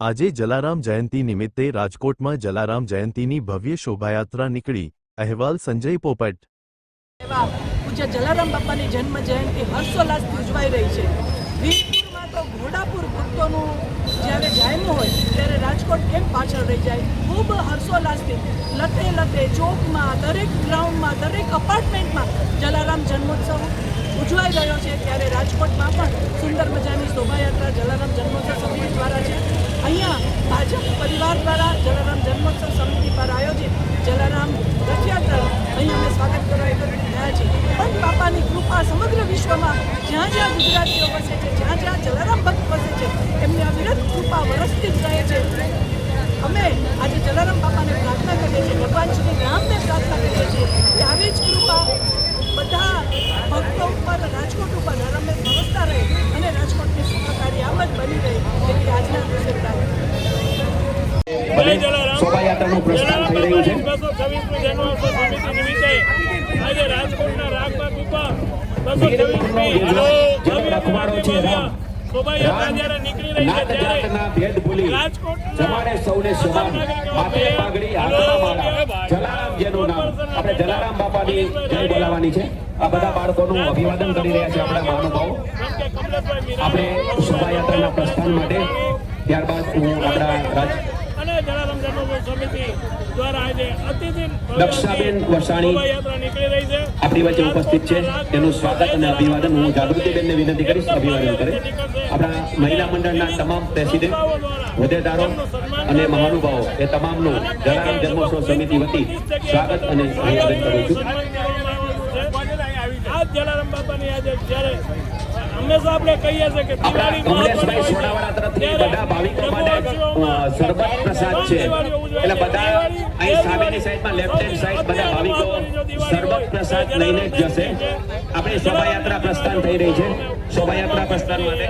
આજે જલારામ જયંતી નિમિત્તે રાજકોટમાં જલારામ જયંતીની ભવ્ય શોભાયાત્રા નીકળી. અહેવાલ સંજય પોપટ. પૂજ્ય જલારામ બાપાની જન્મ જયંતિ હર્ષોલ્લાસથી ઉજવાઈ રહી છે. વીરપુરમાં તો ઘોડાપુર ભક્તોનું જ્યારે જાયમું હોય, ત્યારે રાજકોટ કેમ પાછળ રહી જાય? ખૂબ હર્ષોલ્લાસથી. લતે લતે ચોકમાં, દરેક ગ્રાઉન્ડમાં, દરેક અપાર્ટમેન્ટમાં જલારામ જન્મોત્સવ ઉજવાઈ રહ્યો છે. ત્યારે રાજકોટમાં પણ સુંદર મજાની શોભાયાત્રા જલારામ જન્મોત્સવ સમિતિ દ્વારા છે અહીંયા પરિવાર દ્વારા જલારામ જન્મોત્સવ સમિતિ પર આયોજિત જલારામ રથયાત્રા અહીં અમે સ્વાગત કરવા એકત્રિત થયા છીએ. પણ બાપાની કૃપા સમગ્ર વિશ્વમાં જ્યાં જ્યાં ગુજરાતીઓ વસે છે, જ્યાં જ્યાં જલારામ ભક્ત વસે છે, એમની અવિરત કૃપા વરસતી જ રહે છે. અમે આજે જલારામ બાપાને પ્રાર્થના કરીએ છીએ, ભગવાન શ્રી રામને પ્રાર્થના કરીએ છીએ કે આવી જ કૃપા બધા ભક્તો ઉપર, રાજકોટ ઉપર રમે વરસતા રહે અને રાજકોટની સુખાકારી આમ જ બની રહે, એટલે બને શોભાયાત્રાનું પ્રસ્થાન થઈ રહ્યું છે. જેનો રખવાડો છે જય બોલાવાની છે. આ બધા બાળકોનું અભિવાદન કરી રહ્યા છે આપણા મહાનુભાવો. આપણે શોભાયાત્રાના પ્રસ્થાન માટે ત્યારબાદ હું આપણા અને જલારામ જન્મભૂમિ સમિતિ દ્વારા આજે અતિથિ દક્ષાબેન વસાણી નીકળી રહી છે. આપણી વચ્ચે ઉપસ્થિત છે. તેનું સ્વાગત અને અભિવાદન હું જાગૃતિબેનને વિનંતી કરીશ અભિવાદન કરે. આપણા મહિલા મંડળના તમામ પ્રેસિડેન્ટ હોદ્દેદારો અને મહાનુભાવો એ તમામનું જલારામ જન્મોત્સવ સમિતિ વતી સ્વાગત અને અભિવાદન કરું છું. જલારામ બાપાની આજે જ્યારે હંમેશા આપણે કહીએ છીએ કે દિવાળી કમલેશભાઈ સોનાવાળા તરફથી બધા ભાવિકો માટે અ, શરબત પ્રસાદ છે. એટલે બધા અહીં સામેની સાઈડમાં લેફ્ટ હેન્ડ સાઈડ બધા ભાવિકો સરબત પ્રસાદ લઈને જ જશે. આપણી શોભાયાત્રા પ્રસ્થાન થઈ રહી છે. શોભાયાત્રા પ્રસ્થાન માટે